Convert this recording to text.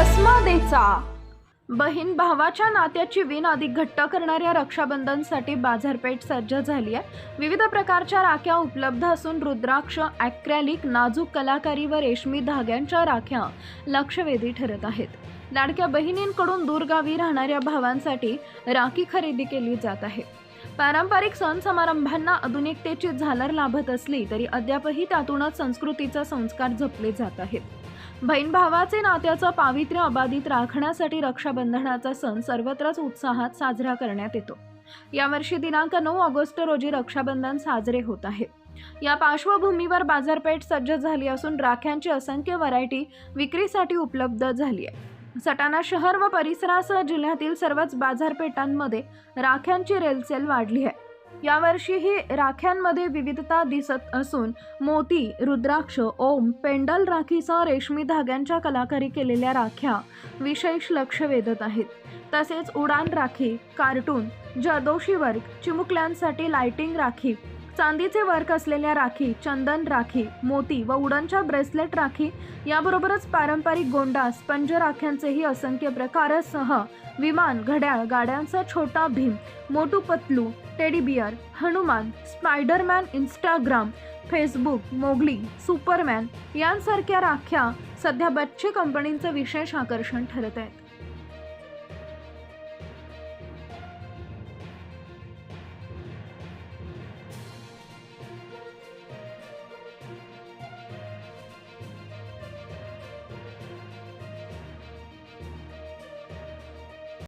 राखीचा बहीण भावाच्या नात्याची विण अधिक घट्ट करणाऱ्या रक्षाबंधनसाठी बाजारपेठ सज्ज झाली आहे. विविध प्रकारच्या राख्या उपलब्ध असून रुद्राक्ष ॲक्रॅलिक नाजूक कलाकारी व रेशमी धाग्यांच्या राख्या लक्षवेधी ठरत आहेत. लाडक्या बहिणींकडून दूरगावी राहणाऱ्या भावांसाठी राखी खरेदी केली जात आहे. पारंपरिक सण समारंभांना आधुनिकतेची झालर लाभत असली तरी अद्यापही त्यातूनच संस्कृतीचा संस्कार जपले जात आहेत. बहीण भावाचे नात्याचं पावित्र्य अबाधित राखण्यासाठी रक्षाबंधनाचा सण सर्वत्रच उत्साहात साजरा करण्यात येतो. यावर्षी दिनांक नऊ ऑगस्ट रोजी रक्षाबंधन साजरे होत आहे. या पार्श्वभूमीवर बाजारपेठ सज्ज झाली असून राख्यांची असंख्य व्हरायटी विक्रीसाठी उपलब्ध झाली आहे. सटाणा शहर व परिसरासह जिल्ह्यातील सर्वच बाजारपेठांमध्ये राख्यांची रेलसेल वाढली आहे. यावर्षीही राख्यांमध्ये विविधता दिसत असून मोती रुद्राक्ष ओम पेंडल राखीसह रेशमी धाग्यांच्या कलाकारी केलेल्या राख्या विशेष लक्ष वेधत आहेत. तसेच उडान राखी कार्टून जरदोशी वर्ग चिमुकल्यांसाठी लाइटिंग राखी चांदीचे वर्क असलेल्या राखी चंदन राखी मोती व उडनच्या ब्रेसलेट राखी याबरोबरच पारंपरिक गोंडा स्पंज राख्यांचेही असंख्य प्रकारसह विमान घड्याळ गाड्यांचा Chhota Bheem Motu Patlu teddy bear Hanuman Spiderman Instagram Facebook Mowgli Superman यांसारख्या राख्या सध्या बच्चे कंपनींचं विशेष आकर्षण ठरत आहेत.